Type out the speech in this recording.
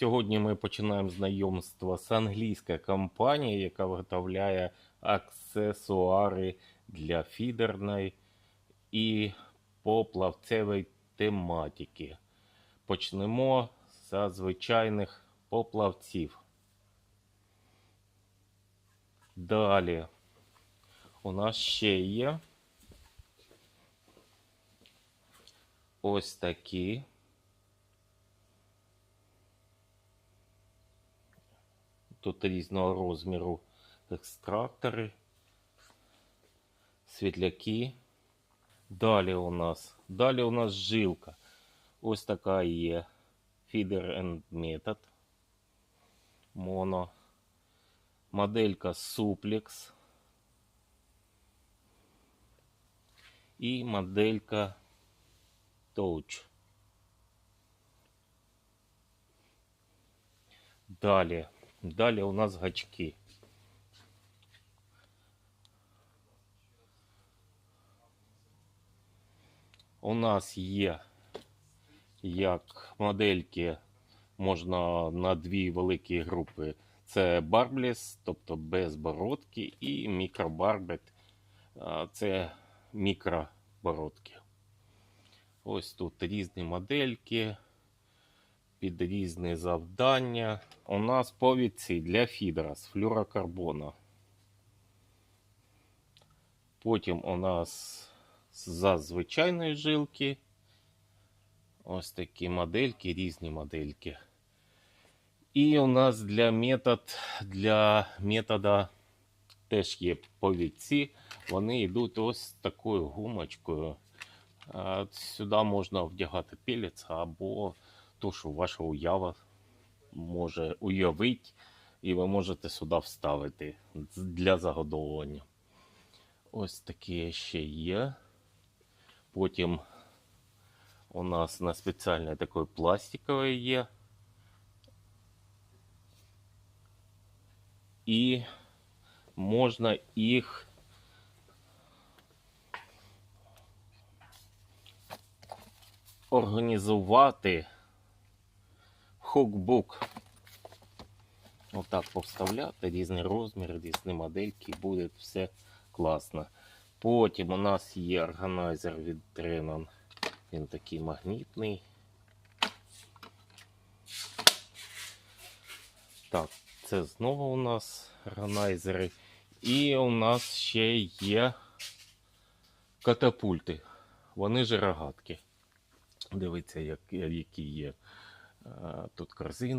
Сьогодні ми починаємо знайомство з англійською компанією, яка виготовляє аксесуари для фідерної і поплавцевої тематики. Почнемо з звичайних поплавців. Далі у нас ще є ось такі. Тут різного розміру екстрактори, світляки. Далі у нас, далі у нас жилка. Ось така є Feeder and Method. Моно. Моделька Suplex. І моделька Touch. Далі. Далі у нас гачки. У нас є як модельки можна на дві великі групи. Це барбліс, тобто без бородки, і мікробарбет. Це мікробородки. Ось тут різні модельки під різні завдання. У нас повідці для фідера з флюрокарбона. Потім у нас за звичайної жилки. Ось такі модельки, різні модельки. І у нас для метод, для метода теж є повідці. Вони йдуть ось такою гумочкою. Сюди можна вдягати пелець або то, що ваша уява може уявити, і ви можете сюди вставити для загодовування. Ось такі ще є. Потім у нас на спеціальної такої пластикової є. І можна їх організувати в хукбук. Отак повставляти різні розміри, різні модельки, буде все класно. Потім у нас є органайзер від Drenon. Він такий магнітний. Так, це знову у нас органайзери. І у нас ще є катапульти. Вони ж рогатки. Дивіться, як, які є. Е, Тут корзина.